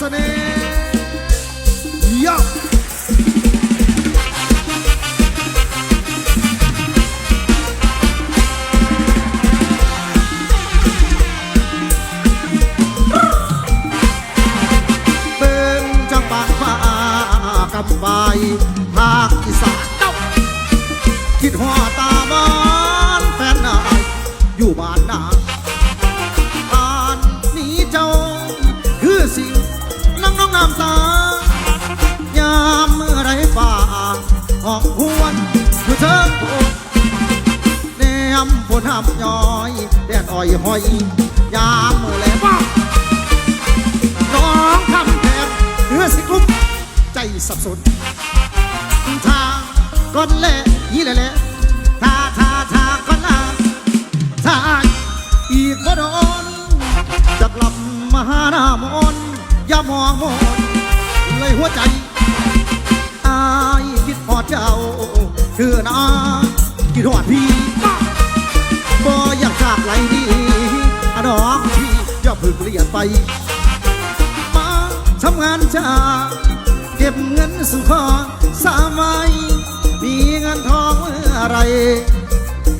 ส หอยยามมือแลบ้าน้องทำแทนเรือสิกลุ้มใจสับสนทางก้อนเละยี่เละเละทาทาทาก้นละทาอีกบ่โดนจะกลับมาหาหน้ามนอย่ามองมนเลยหัวใจอายคิดพอเจ้าคือนาคิดหอดพี่ ไหลดีอะน้องพี่อย่าเพึ่งเปลี่ยนไป มาทำงานจ้าเก็บเงินสุขอสามัยมีเงินทองเมื่อไร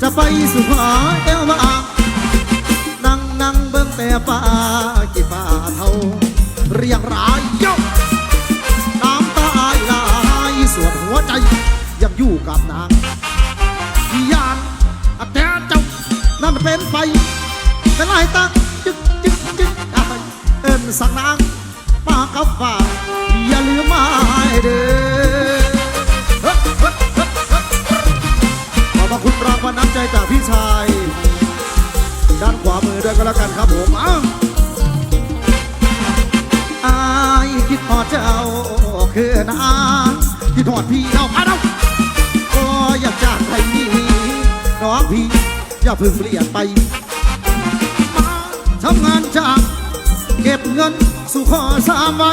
จะไปสุขอเอวมานั่งนั่งเบิ่งแต่ฟ้ากี่ฟ้าเท่า เรียงรายยกน้ำตาอายลายสวนหัวใจยังอยู่กับนาง สักนางมากับฝ่าอย่าลืมมาเด้อเฮ้ยเฮ้ยเฮ้ยเฮ้ยขอบคุณรางวัลน้ำใจจากพี่ชาย ด้านขวามือด้วยก็แล้วกันครับผมอ้าวอายคิดพอเจ้าคือนางคิดหอดพี่เราพาเราก็อยากจากใครนี้น้องพี่อย่าเพิ่งเปลี่ยนไป มาทำงานจาก เก็บเงินสู่ขอสามไว้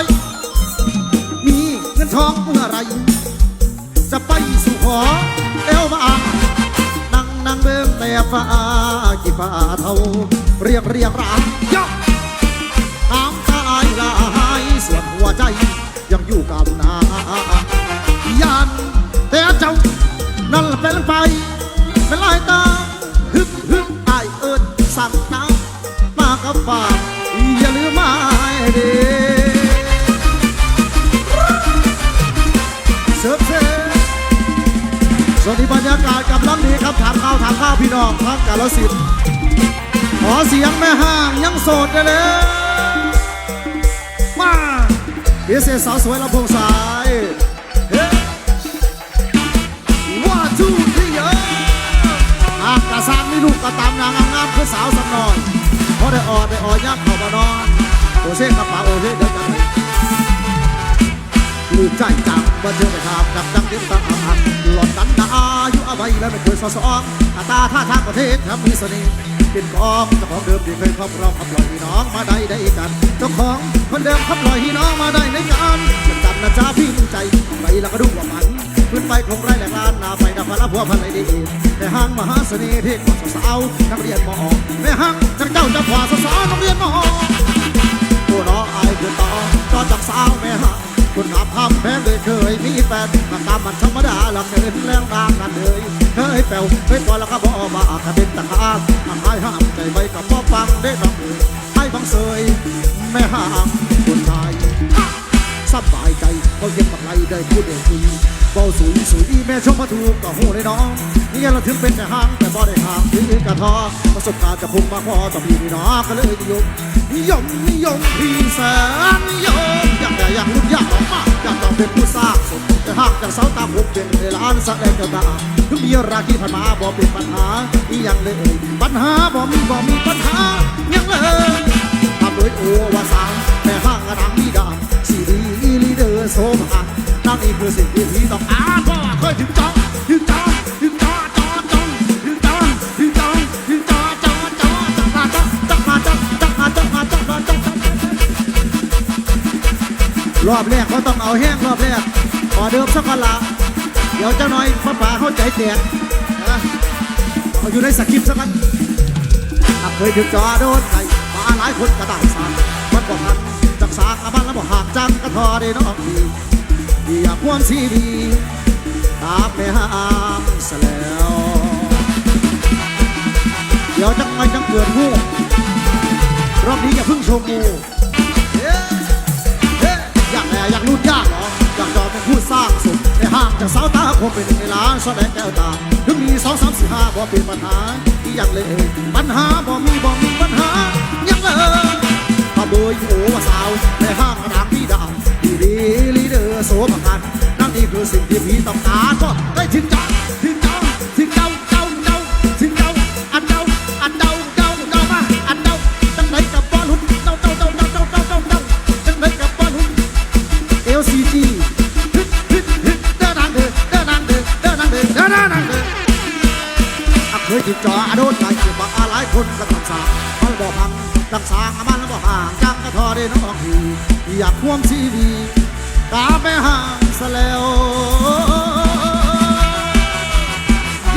มีเงินทองเมื่อไร จะไปสู่ขอเอวบางนั่งนั่งเบิ่งแต่ฟ้ากี่ฟ้าเท่า เรียงเรียงรางยกน้ำตาอายลายส่วนหัวใจยังอยู่กับนา สาวสวยลำโพงสายว่าจูที่เยอะหากกระซานมีลูกก็ตามนางงามคือสาวสำนอนเพราะได้ออดได้ออดยักเข้ามานอนโอเช่กระเป๋าโอเซ่เดินกันลูกใจจังบันเจอไปทำดังดังดิ้นตาอาดหล อะไรแล้วไม่เคยสอสองตาตาท่าทางประเทศทำมีเสน่ห์เป็นกองเจ้าของเดิมที่เคยครอบครองขับลอยพี่น้องมาได้ได้กันเจ้าของคนเดิมขับลอยพี่น้องมาได้ในกันจันนะจ้าพี่ใจไปแล้วก็ดูว่ามันขึ้นไปคงไรแหลกลานนาไปนับพละพัวพันเลยดีแม่ห้างมหาเสน่ห์ที่กว่าสาวนักเรียนมอแม่ห้างจังเจ้าจังขวาสาวนักเรียนมอผู้น้องอายคือต่อต่อจากสาวแม่ห้าง คุณนับคำแพ้เลยเคยมีแฟนมาตามมันธรรมดาหลำเนินแรงรางนั่นเลยเคยแปวเคยปล่อยแล้วก็บอกมาอาจจะเป็นตะขาบทำให้ห้ามใจไว้กับพ่อฟังได้ดอกเอ๋ยให้บังเสยแม่ห้างคนไทยสบายใจเขาเก็บบักไรได้พูดเองคุยเบาสุยสุยแม่ชมมาถูกก็หูได้น้องนี่เราถึงเป็นแต่ห้างแต่บ่ได้ห่างถึงกระทอประสบการณ์จะคงมาพอต่อพี่นี่น้องก็เลยนิยมนิยมนิยมพี่แสนนิยมอยาก จากเป็นในร้านแสดงเจ้าตาถึงมีราคีผ่านมาบ่เป็นปัญหาอีหยังเลยปัญหาบ่มีบ่มีปัญหายังเลยทำด้วยโอวาสานแต่ห้างกระดังมีดามสีดีอีลีเดอร์โซมานนั่นนี่คือสิ่งที่พี่ต้องอาเพราะว่าเคยถึงจองถึงจองถึงจอจอจองถึงจองถึงจองถึงจอจอจอจักมาจักจักมาจักจักมาจักมาจักมาจักรอบแรกเขาต้องเอาแห้งรอบแรก ขอเดิมสักวันละเดี๋ยวเจ้าน้อยป้าป๋าเข้าใจแตกนะเอาอยู่ในสคริปสักวันหาเคยถึงจอโดนไก่มาหลายคนกระต่ายสารมันบอกหันจักสากับมันแล้วบอกหักจังกระทอได้น้องดีอยากความสีดีตาไปหามซะแล้วเดี๋ยวจังไงจังเกิดงูรอบนี้อย่าเพิ่งชม จากสาวตาคมเป็นเวลาแสดงแก้วตาถึงมีสองสามสี่ห้าบ่เป็นปัญหาที่ยังเลยปัญหาบ่มีบ่มีปัญหายังเลยถ้าเบยโอ้ว่าสาวในห้างกระดังพี่ดาวดีดีลีเดอร์โสมกันนั่นนี่คือสิ่งที่พี่ต้องการก็ได้ถึงจังถึงจัง คนก็ตักษามันบอกพังตักษามันบอกห่างจังก็ทอได้น้องทีอยากควมซีดีตามไปห่างซะแล้ว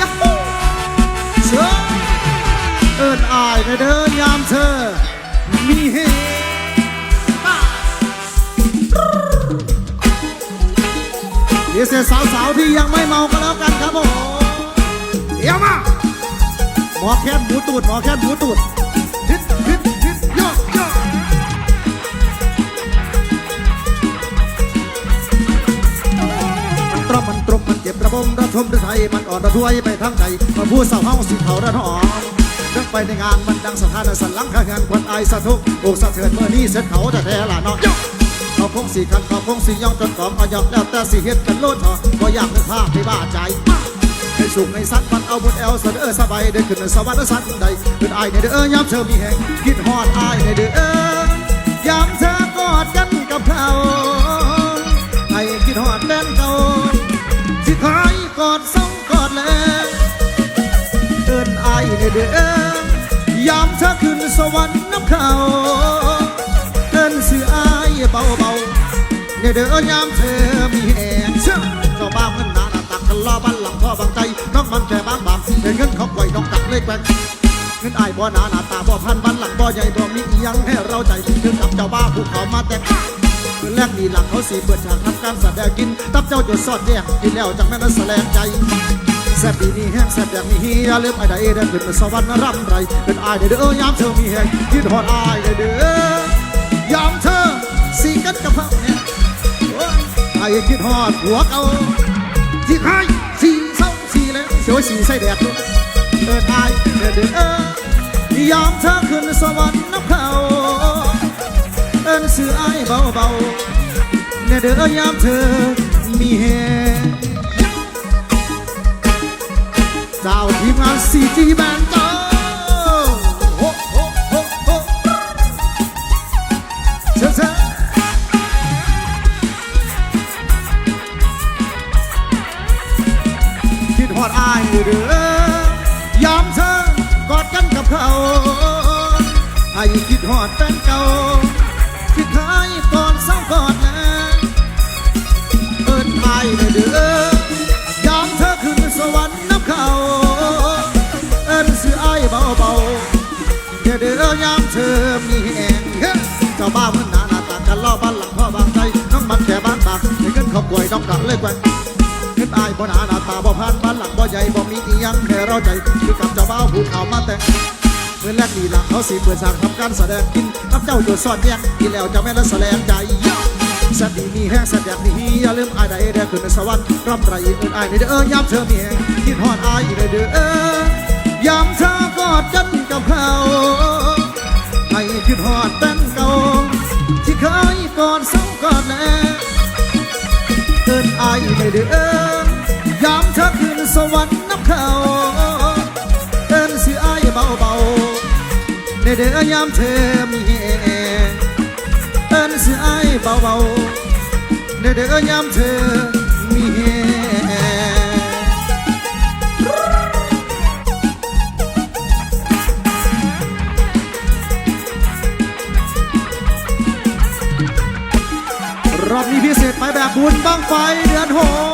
ยักเชื่อเอินอายในเดินยามเธอ มีเฮป้าเดี๋ยวเสียสาวๆที่ยังไม่เมาก็แล้วกันครับผมเดี๋ยวมา หมอแค้นหมูตูดหมอแค้นหมูตูดฮิตฮิตฮิตยกโยกมันตรมมันตรมมันเจ็บระบมระทมระไทยมันอ่อนระทวยไปทั้งใจมาพูดสาวเฮาสิเขาระนองเรื่องไปในงานมันดังสถานสันหลังข้างานควันไอสะทุกอกสะเทือนเมื่อนี้เสร็จเขาจะแท้ละเนาะเขาคงสีคันเขาคงสีย่องจนกองเอยอกแล้วแต่สีเฮ็ดกันโลดเถอะบ่อยากนึกภาพที่บ้าใจ ให้สุขในสัตว์มันเอาบนแอลเสนอสบายได้ขึ้นในสวรรค์สันใดเป็นอายในเด้อยามเธอมีแห่งคิดฮอดอายในเด้อยามเธอกอดกันกับเขาให้คิดฮอดแฟนเก่าที่คอยกอดส่งกอดแลเอินอายในเด้อยามเธอขึ้นสวรรค์น้ำเขาเอินสื่ออายเบาเบาๆในเด้อยามเธอมีแหงเชื่อ มันแค่บางบางเป็นเงินเขาปล่อยน้องตักเล็กแบงเงินอายบ่หนาหนาตาบ่พันบ้านหลังบ่ใหญ่บ่มีอิหยังให้เราใจถึงกับเจ้าบ้าภูเขามาแต่งคืนแรกนี่หลังเขาสีเปิดฉากทำการแสดงกิน ตับเจ้าจดสอดแยกกินแล้วจังแม่นั้นแสลงใจแซ่บดีนี่แห้งแซ่บอย่างมีเฮียเลืมไอ้ใดได้ขึ้นสวรรค์ร่ำไรเป็นอายเด้อยามเธอมีแห้งคิดฮอดอายเด้อยามเธอสีกันกับเขาเนี่ยโอ้ยไอ้คิดฮอดหัวเก่าที่ใครสี เศร้าสีแล้วยวสีใส่แดดด้วเอินอายเด้อเด้อยามเธอขึ้นสวรรค์นับเขาเอินสื่อไอ้ายเบาเบาๆเนเด้อยามเธอมีแฮงเจ้าทีมงานสีจีแบนเจ้า ห้คิดฮอดแฟนเก่าคิดหายก่อนเศร้ากอนนะเอินไอ้เด้อยามเธอขึ้นสวรรค์นับเขาเอิ้นสื่อไอ้เบาเบาๆเด้อเด้อยามเธอมีแหงเจ้าบ้ามันหนาหน้าตากันล่อบ้านหลังพ่อบางใจน้องมันแค่บ้านบางให้เงินเขาป่วยน้องกะเลยแกว่เงินอายบ่หนาหน้าตาบ่ผ่านบ้านหลังบ่ใหญ่บ่มีอียังแค่เราใจคือกับเจ้าบ้าวผูเขามาแต่ง เมื่อแรกดีหลังเขาสีเปิดฉากทำการแสดงกินรับเจ้าโดดสอดแยกกินแล้วจะไม่ละแสลงใจแซ่บดีมีแห้งแซ่บอยากมีอย่าลืมอายใดเด้อขึ้นในสวรรค์ร่ำไรเอินอายในเด้อยามเธอมีแห้งคิดฮอดอายในเด้อยามเธอกอดกันกับเขาให้คิดฮอดแฟนเก่าที่เคยกอดเศร้ากอดแลเอินอายในเด้อยามเธอขึ้นสวรรค์นับเขาเอินสิอายเบาเบาๆ ในเด้อยามเธอมีแหงเอินสิอายเบาเบาๆเด้อยามเธอมีแหงรอบนี้พิเศษไปแบบบุญบ้างไฟเดือนหก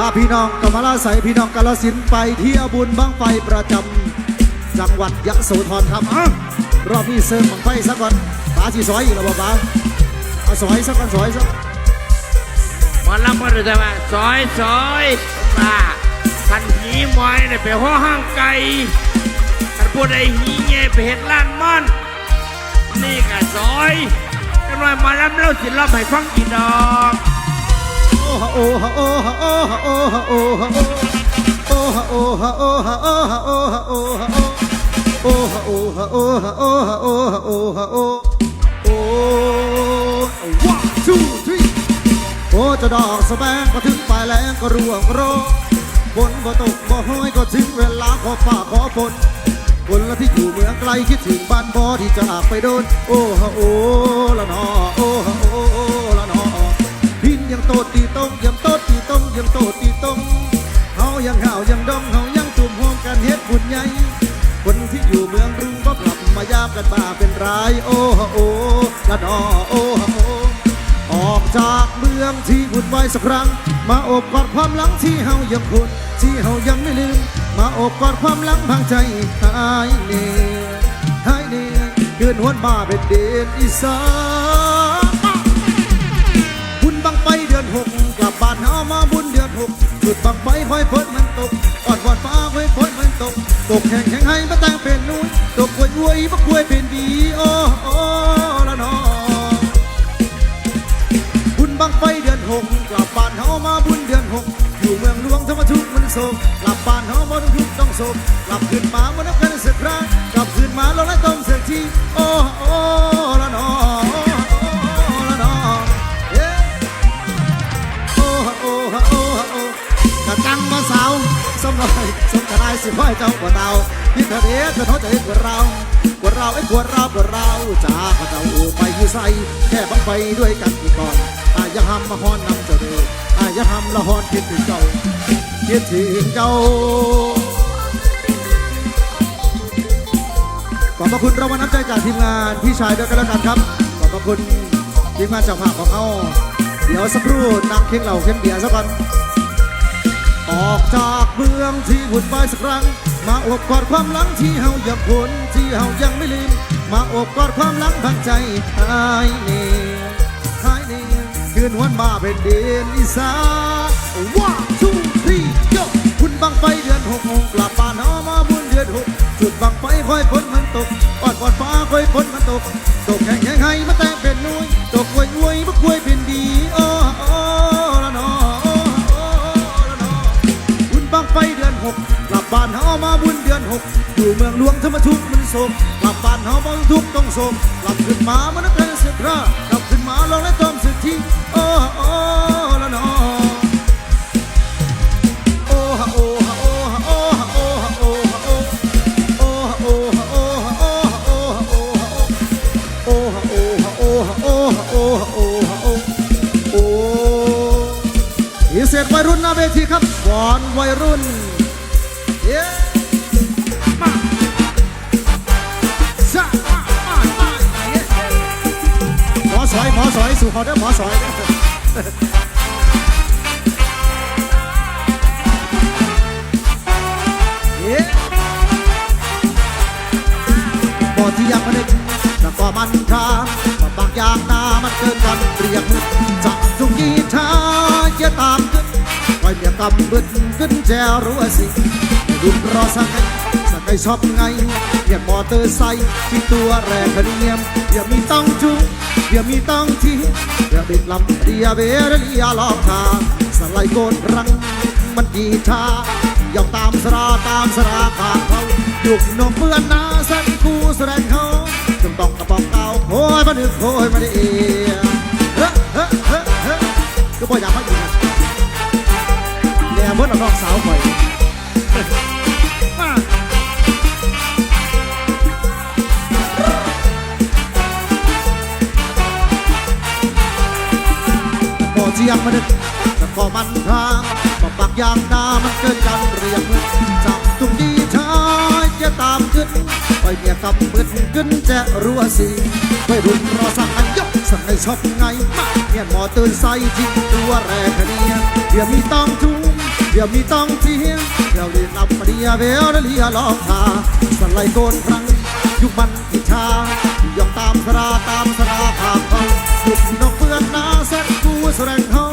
พาพี่น้องกำมะลาใสพี่น้องกาลสินไปเที่ยวบุญบังไฟประจำจังหวัดยะโสธรครับอะรอบนี้เสริมบังไฟซะก่อนป๋าสีซอยอีกแล้วบ่ป๋าเอาซอยซะก่อนซอยซะหมอลำมันจะว่าซอยซอยว่าคันหีมอยเนี่ยไปห้อห้างไก่คันพูดไอ้หีเงี้ยไปเห็ดล้านม่อนนี่ก็ซอยจังหน่อยมาลำเล่าสิรอบให้ฟังกี่ดอก โอ้ฮะโอ้ฮะโอ้ฮะโอ้ฮะโอ้ฮะโอ้ฮะโอ้ฮะโอ้ฮะโอ้ฮะโอ้ฮะโอ้ฮะโอ้ฮะโอ้ฮะโอ้ฮะโอ้ฮะโอ้ฮะโอ้ฮะโอ้ฮะโอ้โอ้ one two three โอ้จะดอกสะแบงก็ถึงปลายแรงก็ร่วงโรบนบ่ตกบ่ห้อยก็ถึงเวลาขอป่าขอฝนคนละที่อยู่เมืองไกลคิดถึงบ้านบ่ที่จะไปโดน โอ้ฮะโอ้ละนอโอ้ฮะโอ้ละนอพินยัง โตดตีตรงยังโตดตีตรงยังโตดตีตรงเฮายังห่าวยังดองเฮายังตุ่มโฮมกันเฮ็ดบุญใหญ่คนที่อยู่เมืองกรุงก็กลับมายามกันมาเป็นรายโอ้ฮะโอ้ละนอโอ้ฮะโอ้ออกจากเมืองที่วุ่นวายสักครั้ง มาอบกอดความหลังที่เฮายังคุ้นที่เฮายังไม่ลืม มาอบกอดความหลังพังใจหายเหนื่อยหายเหนื่อยเกินหวนมาเป็นเดนอีสาน เดือนหกกลับบ้านเฮามาบุญเดือนหกจุดบังไฟค่อยฝนมันตกอ่อนวอนฟ้าค่อยฝนมันตก ตกแข่งแข่งให้มาแต่งเป็นนุ่ยตกกล้วยอวยบักกล้วยเป็นดีโอ้โอ้ละนอบุญบังไฟเดือนหกกลับบ้านเฮามาบุญเดือนหกอยู่เมืองหลวงธรรมทุกมันโศกกลับบ้านเฮาบ่ต้องทุกต้องโศกกลับขึ้นมาบ่นับกันสักครั้งกลับขึ้นมาเราและต้มเสียทีโอ้โอ้ละนอ สาวสมน้อยสมกระไรสิพ่อยเจ้ากว่าเตาที่เธอเด็กเธอท้อใจกว่าเรากว่าเราไอ้กว่าเรากว่าเราจ้าข้าเจ้าไปยู่ใสแค่บังไฟด้วยกันอีกก่อนอายาทำมาฮอนนำเจ้าเด้ออายาทำละฮอนคิดถึงเจ้าคิดถึงเจ้าขอบพระคุณรางวัลน้ำใจจากทีมงานพี่ชายด้วยกันแล้วกันครับขอบพระคุณทีมงานเจ้าภาพของเขาเดี๋ยวสักครู่นักเค้งเหล่าเค้งเบียร์สักก่อน ออกจากเมืองที่วุ่นวายสักครั้ง มาอบกอดความหลังที่เฮายังพ้นที่เฮายังไม่ลืม มาอบกอดความหลังพังใจหายเนี่ยหายเนี่คืนวันมาเป็นเดนอีสานว่าทูทีโยคุณบังไฟเดือนหกโมงกลับบ้านเฮามาบุญเดือนหกจุดบังไฟค่อยฝนมันตกอดกอดฟ้าค่อยฝนมันตก ตกแข่งแข่งให้มาแต่งเป็นนุ้ยตกอว เมืองหลวงธรรมทุกข์มันโศกลับบ้านเฮาบ่ทุกต้องโศกลับขึ้นมามันนักเรียนสึกรากลับขึ้นมาลองและต้อมสึกทีโอ้โอ้ละนอโอ้ฮะโอ้ฮะโอ้ฮะโอ้ฮะโอ้ฮะโอ้ฮะโอ้โอ้ฮะโอ้ฮะโอ้ฮะโอ้ฮะโอ้ฮะโอ้ฮะโอ้ฮะโอ้ฮะโอ้ฮะโอ้ฮะโอ้ฮะโอ้โอ้อีเสร็จวัยรุ่นหน้าเวทีครับบอลวัยรุ่น หมอสอยสู่ขาได้อหมอสอยเด้อบอที่ยังไม่ได้แต่ก็มันทางแต่บางอย่างนามันเกินกันเรียกมือจะจุงกีท้าจะตามขึ้นไว้เมียกำบึนขึ้นแจรู้สิดุรอสักไงสักไงชอบไงเรียกมอเตอร์ไซค์ที่ตัวแรกเนียมอย่ามีต้องจุง อย่ามีต้งทีอย่าบิดลำเดียเบรเลียลอกทางสไลด์โกนรังมันกีทาย่องตามสราตามสราขาเขายุกนมเปื้อนนาส้นกูแสดงเขาจงต้องกระบอกเก่าโอยมาดึกโอยมาดีเฮ้เฮ้เฮ้เฮ้ก็บ่อยากมาอยู่นะแน่เมื่อน้องสาวข่อ เสียงมาดึกแต่ก็มันทางบ่ปากยางนามันเกินกันเรียกเงินจับจุงดีชายจะตามขึ้นไปเมียกำบึนขึ้นจะรัวสิไปรุนรอสั่งอันยกสั่งให้ชอบไงมาเมียหมอตื่นใส่ทิ้งตัวแรกเนียเดี๋ยวมีต้องทุ่มเดี๋ยวมีต้องเทียงเดี๋ยวเรียนนำมาเดียเบลเลียลองทาสไลโกนครั้งยุคมันอิจฉาย่องตามสราตามสราขามเขายุคนกเปื้อนนาเส้น สดงเขา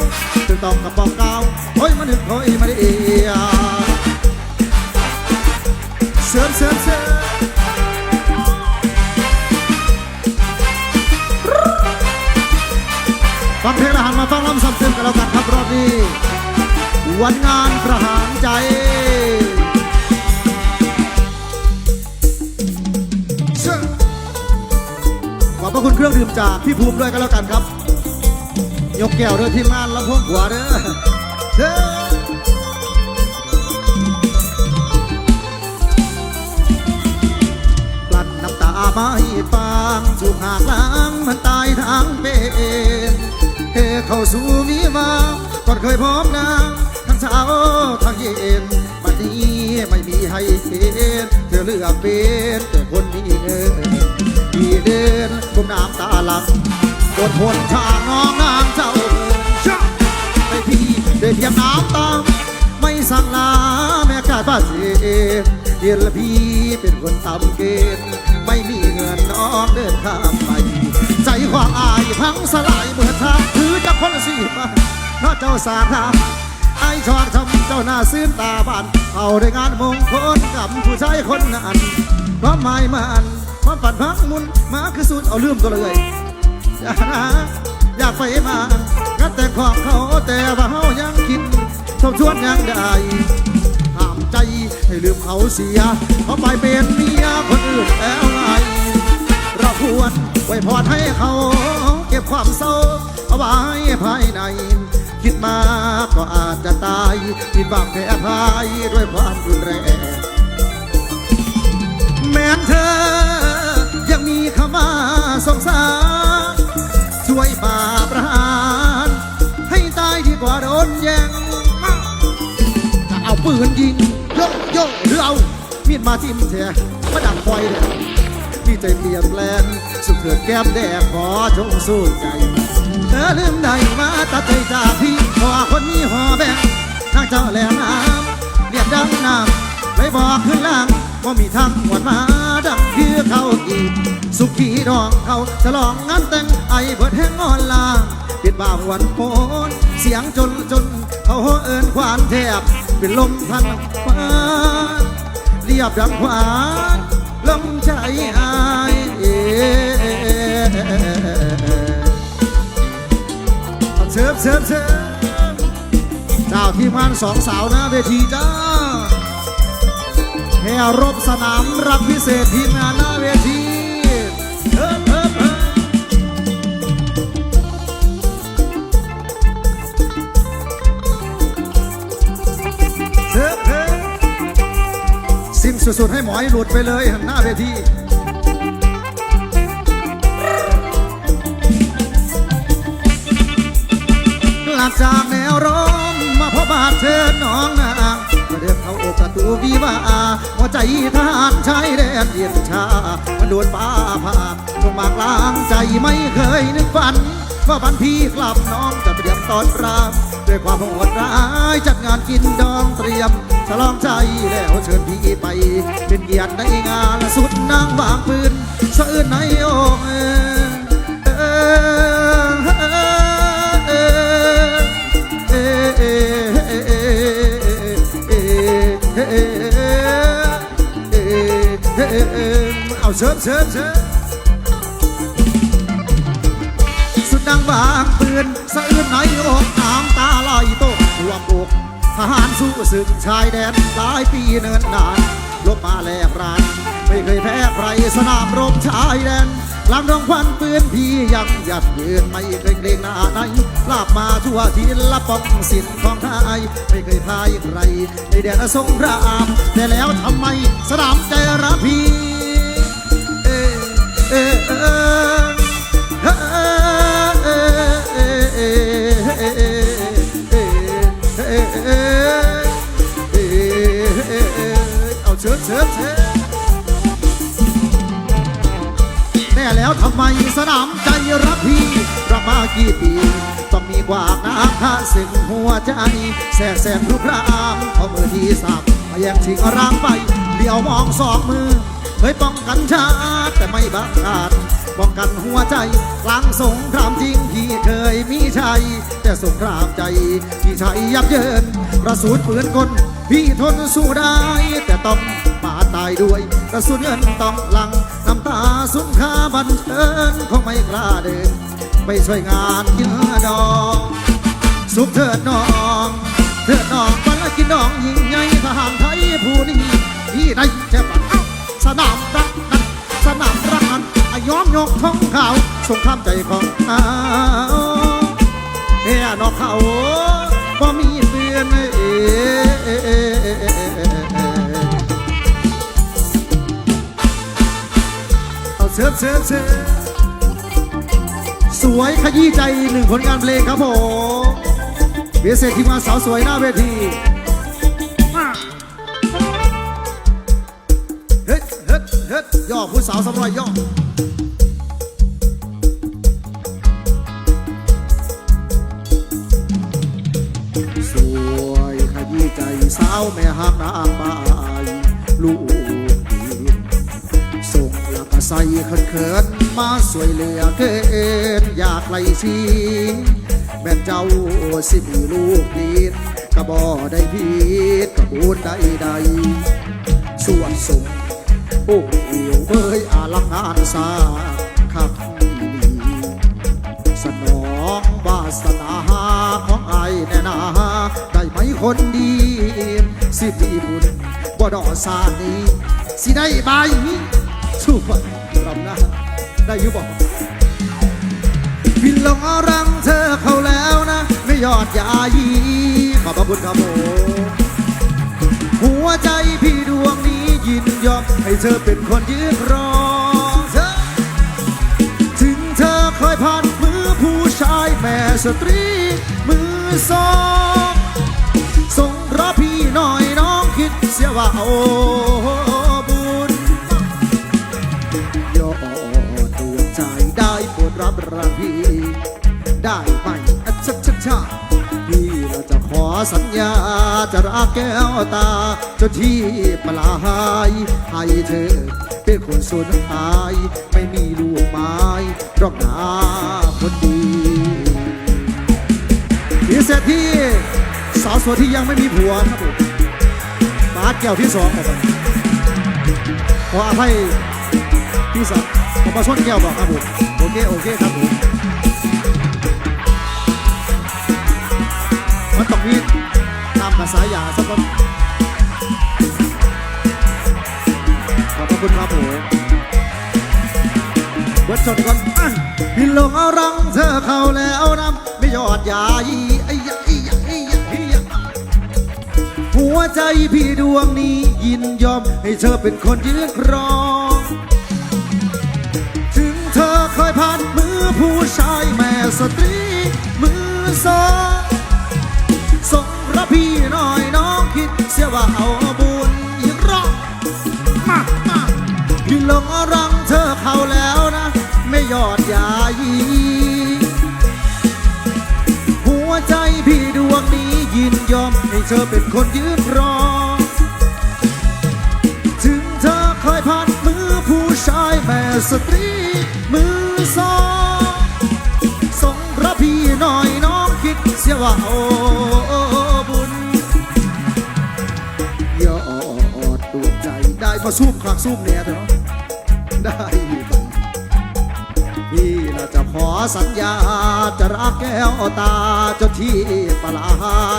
ถึงต้องกระบอกกาวเฮ้ยมันหึงเฮ้ยมันเอียเสือนเสือนเสือนฟังเพลงล้วหันมาฟังลำซ้ำเติมกันแล้วกันครับรอบนี้วันงานประหารใจเชิญขอบพระคุณเครื่องดื่มจากพี่ภูมิด้วยกันแล้วกันครับ กแก้วเด้อทีมงานลำโพงหัวเด้อเด้อกลั้นน้ำตาไม่ฟางสูกหากล้างมันตายทางเป็นเฮเข้าสู่วิวาก่อนเคยพบนางทั้งเช้าทั้งเย็นบัดนี้ไม่มีให้เห็นเธอเลือกเป็นแต่คนมีเงิน ที่เดินกุมน้ำตาหลังบนหนทางน้องนางเจ้าเมืองชะไม่พี่ได้เพียงน้ำตามไม่สั่งลาแม่กาดบ้าเสียเดียนละพี่เป็นคนตำเกณฑ์ไม่มีเงินน้องเดินข้ามไป ใจความอายพังสลายเมื่อทางถือจะคนละสีมาน้าเจ้าสาธาไอ้ชอนทำเจ้าหน้าซื่นตาบานเอาได้งานมงคลกับผู้ชายคนนั้นความหมายมัน ความฝันพังมุนมาคือสุดเอาลืมตัวเลยอย่านะอยากไปมางัดแต่ของเขาแต่ว่าเขายังคิดทบทวนยังได้ห้ามใจให้ลืมเขาเสียเขาไปเป็นเมียคนอื่นแล้วไงเราควรไว้พรให้เขา เก็บความเศร้าเอาไว้ภายใน คิดมาก็อาจจะตายผิดหวังแพ้พายด้วยความรุนแรงแม้นเธอ มาสงสารช่วยมาประหารให้ตายดีกว่าโดนแย่งจะเอาปืนยิงโยกโยกหรือเอามีดมาทิ่มแทงมาดักไฟเลยมีใจเปลี่ยนแปลงสุดเถิดแก้มแดงขอจงสู้ใจเธอลืมได้มาตัดใจจากพี่เพราะว่าคนนี้หอแบงทางเจ้าแหลมน้ำเรียบดังน้ำเลยบอกขึ้นล่าง ว่ามีทางหวดมาดังคือเขาอีก สุขีดองเขาจะลองงานแต่งไอเบิดแห้งอ่อนลาปิดบ่าวหวันโอนเสียงจนจน เขาเอินควานแทบ เป็นลมพันฟ้าเรียบดังควานลมใจอายเอเชิบเชิบเชิบเจ้าทีมงานสองสาวหนะเวทีจ้า แห่รบสนามรับพิเศษทีมงานหน้าเวทีเฮ้เฮ้เฮ้ิ้นสุดๆให้หมอยหลุดไปเลยหน้าเวทีหลังจากแนวร้อมมาพบบาดเธอน้องน ดินเข้าอกประตูวิวาหัวใจทหารชายแดนเย็นชา มันโดนฟ้าผ่าลงมากลางใจไม่เคยนึกฝัน ว่าวันพี่กลับน้องจะเตรียมตอนรามด้วยความโหดร้ายจัดงานกินดองเตรียมฉลองใจแล้วเชิญพี่ไป เป็นเกียรติในงานสุดนางวางปืนสะอื้นในอก เชิญเชิญเชิญสุดดังบางปืนสะอื้นในอกน้ำตาไหลตกรวมอกทหารสู้ศึกชายแดนหลายปีเนินนานลบมาแลกรานไม่เคยแพ้ใครสนามรบชายแดนลางดงควันปืนพี่ยังหยัดยืนไม่เคยเกรงหน้าไหนลาบมาทั่วทินละป้องสิทธิ์ของไทยไม่เคยพายใครในแดนสงครามแต่แล้วทำไมสนามใจระพี แน่แล้วทำไมสนามใจรักพี่รักมากี่ปี ต้องมีกว่าน้ำข้าสึงหัวใจ แสบแสบทุกครามพอมือที่สามมาแย่งชิงร่างไป เดี๋ยวมองสองมือ ยป้องกันชาติแต่ไม่บังอาจป้องกันหัวใจกลางสงครามจริงที่เคยมีชัย แต่สงครามใจที่ชัยยับเยินกระสุนปืนกลพี่ทนสู้ได้ แต่ต้องปาตายด้วยกระสุนเงินต้องหลังน้ำตาสุนค่าบันเทิงคงไม่กล้าเดิน ไปช่วยงานกินดอง สุขเถิดน้องเถิดน้องวันละกินน้องยิ่งใหญ่ทหารไทยผู้นี้ที่ได้เจ็บปัด สนามรักนั้นสนามรักนั้นอายอมยกท้องขาวสงครามใจของเอาเฮียนอกเขาบ่มีเตือนเอเอาเสิร์ฟเสิร์ฟเสิร์ฟสวยขยี้ใจหนึ่งผลงานเพลงครับผมเบียร์เสร็จทีมงานสาวสวยหน้าเวที อยย่อสวยขยี้ใจสาวแม่หักนางบายลูกดีส่งล้วก็ใส่เขินเขินมาสวยเหลือเกินอยากไล่ชีแม่นเจ้าสิมีลูกดีกระบอได้พีดกระบูนใดใดส่วนส่ง โอ้เอียวเบยอาลังงานสาขับอีหลีสนองวาสนาของไอแน่นาได้ไหมคนดี สิพีบุญบ่ดอสานี้สิได้ใบสู้ฝันรำหน้าได้อยุบอกบินลงอรังเธอเข้าแล้วนะ ไม่ยอดยายีขอบพระคุณครับผมหัวใจพี่ดวงนี้ ยินยอมให้เธอเป็นคนยืนรอถึงเธอเคยผ่านมือผู้ชายแม่สตรี มือสองส่งรอพี่หน่อยน้องคิดเสียว่าเอาบุญยอดดวงใจได้โปรดรับรักพี่ได้ไหมอะชักชักชาพี่เราจะขอสัญญา จะรักแก้วตาจนที่ปลายให้เธอเป็นคนสุดท้าย ไม่มีลูกไม้รอกนาคนดีดีเสร็จที่สาวสวยที่ยังไม่มีผัวครับผมบาสแก้วที่สองครับผมขออภัยพี่สักผมมาชนแก้วบอกครับผมโอเคโอเคครับผมมันต้องมีตาม ภาษาอย่างสักคนขอบพระคุณครับผมเบิดจนก่อนอะพี่ลงเอารังเธอเข้าแล้วนำไม่ยอดยาอีไอยะไอยะไอยะไอยะหัวใจพี่ดวงนี้ยินยอมให้เธอเป็นคนยืนครองถึงเธอเคยผ่านมือผู้ชายแม่สตรีมือสอง พี่หน่อยน้องคิดเสียว่าเอาบุญอีกรอบมามาพี่ลงเอารังเธอเข้าแล้วนะ ไม่ยอดยายีหัวใจพี่ดวงนี้ยินยอมให้เธอเป็นคนยืนรอ ถึงเธอเคยผ่านมือผู้ชายแม่สตรีมือสองส่งพระพี่หน่อยน้องคิดเสียว่าโอ้ ได้มาซุ่มคลักซุ่มเนี่ยเถอะได้บังพี่เราจะขอสัญญา จะรักแก้วตาเจ้าที่ปลา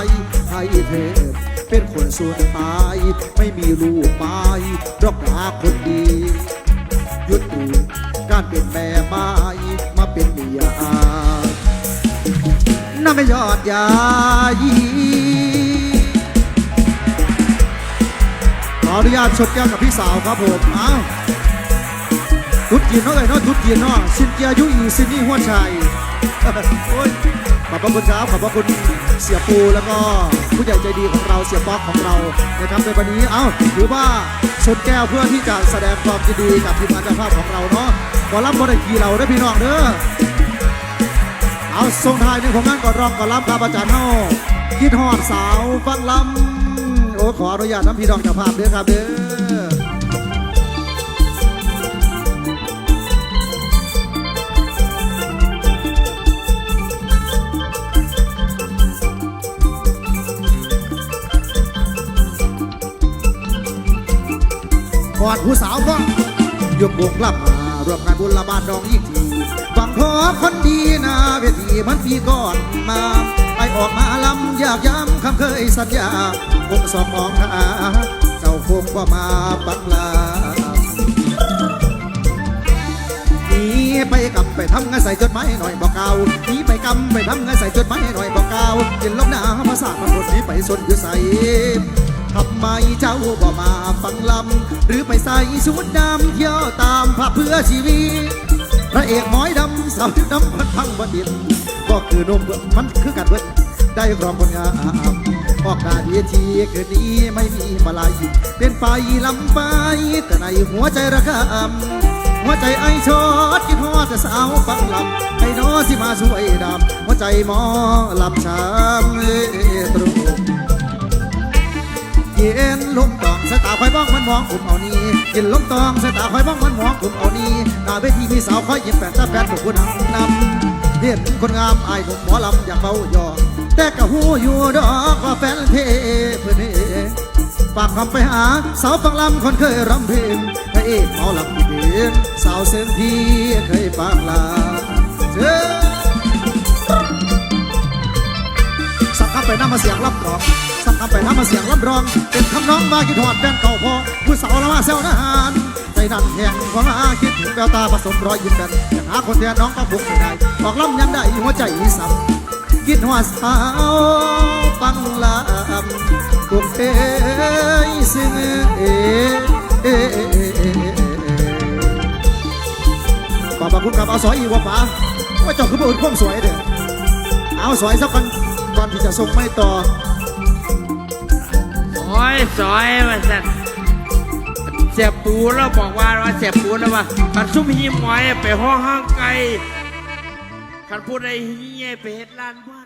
ยให้เธอเป็นคนสุดท้าย ไม่มีลูกไม้รอกราคนดีหยุดดูการเป็นแม่ไม้มาเป็นเมียน่าไม่ยอดยายี ออนุญาตชดแก้วกับพี่สาวครับผมอ้าวทุดจีนเนาะเลยเนาะทุดจีนเนาะซินเจียยุอีซินนี่หัวชัยขอบพระคุณครับขอบพระคุณเสียปูแล้วก็ผู้ใหญ่ใจดีของเราเสียป๊อกของเรานะครับในวันนี้เอ้าถือว่าชนแก้วเพื่อที่จะแสดงความยินดีกับทีมงานเจ้าภาพของเราเนาะขอรับบริกีเราได้พี่น้องเด้อเอาส่งท้ายในผลงานก่อนรองก่อนรับครับอาจารย์เฮาคิดฮอดสาวฟังลำ ขออนุญาตน้ำพี่น้องเจ้าภาพเด้อครับเด้ออดผู้สาวก็ยกวกลับมารวมงานบุญละบาดดองยิ่งทีฟังพอคนดีนะเวทีมันพีก่อนมา ลำอยากย้ำคำเคยสัญญาคงสอบมองหาเจ้าคงว่ามาบังลาหนีไปกำไปทำงานใส่จดหมายหน่อยบอกเก่าหนีไปกำไปทำงานใส่จดหมายหน่อยบอกเก่าวเห็นลมหนาวภาษามันคนนี้ไปสนอยู่ใส่ทำไมเจ้าบ่มาฟังลำ หรือไปใส่ชุดดำเที่ยวตามพระเพื่อชีวิตพระเอกหมอยดำสาวดำพันพังบดินก็คือนมเบิดมันคือกันเบิด ได้รองคนงามออกหน้าเดียทีคืนนี้ไม่มีมาลายเป็นไฟลำไปแต่ในหัวใจระคำหัวใจไอชอดคิดฮอดแต่สาวฟังลำให้น้อสิมาช่วยดำหัวใจหมอหลำช้ำตรุเย็นลมตองสายตาคอยบ้องมันมองกลุ่มเอานี้เย็นลมตองสายตาคอยบ้องมันมองกลุ่มเอานี้หน้าเวทีมีสาวคอยยิ้มแปดตาแปดบุกคนหังนำเห็นคนงามอายผมหมอลำอยากเฝ้ายอ แต่กะหูอยู่ดอกว่าแฟนเพเพื่อนเอฝากคำไปหาสาวฟังลำคนเคยรำเพลงพระเอกหมอลำที่เพลงสาวเสียงที่เคยฟังลาเจอสักคำไปน้ำมาเสียงรับรองสักคำไปน้ำมาเสียงรับรอง เป็นคำน้องมาคิดหอดแฟนเก่าพอผู้สาวละมาเซลนานใจดันแห่งความอาคิดถึงแววตาผสมรอยยิ้มแบนอยากหาคนแทนน้องก็บุกไม่ได้บอกลำยังได้หัวใจสับ คิดว่าสาวฟังลำบุกเอ้ยซึ่งเอ้เอ้ขอบคุณครับเอาสอยอีกว่าป๋าว่าเจ้าคือผู้อื่นความสวยเด้อเอาสอยสักคนก่อนที่จะส่งไม่ต่อซอยซอยว่าสันเสียบปูแล้วบอกว่าว่าเสียบปูแล้วว่าคันซุ่มหิมหมอยไปห้องห้างไกล ขันพูดไอ้เฮียไปเฮ็ดล้านบ้านว่าสัน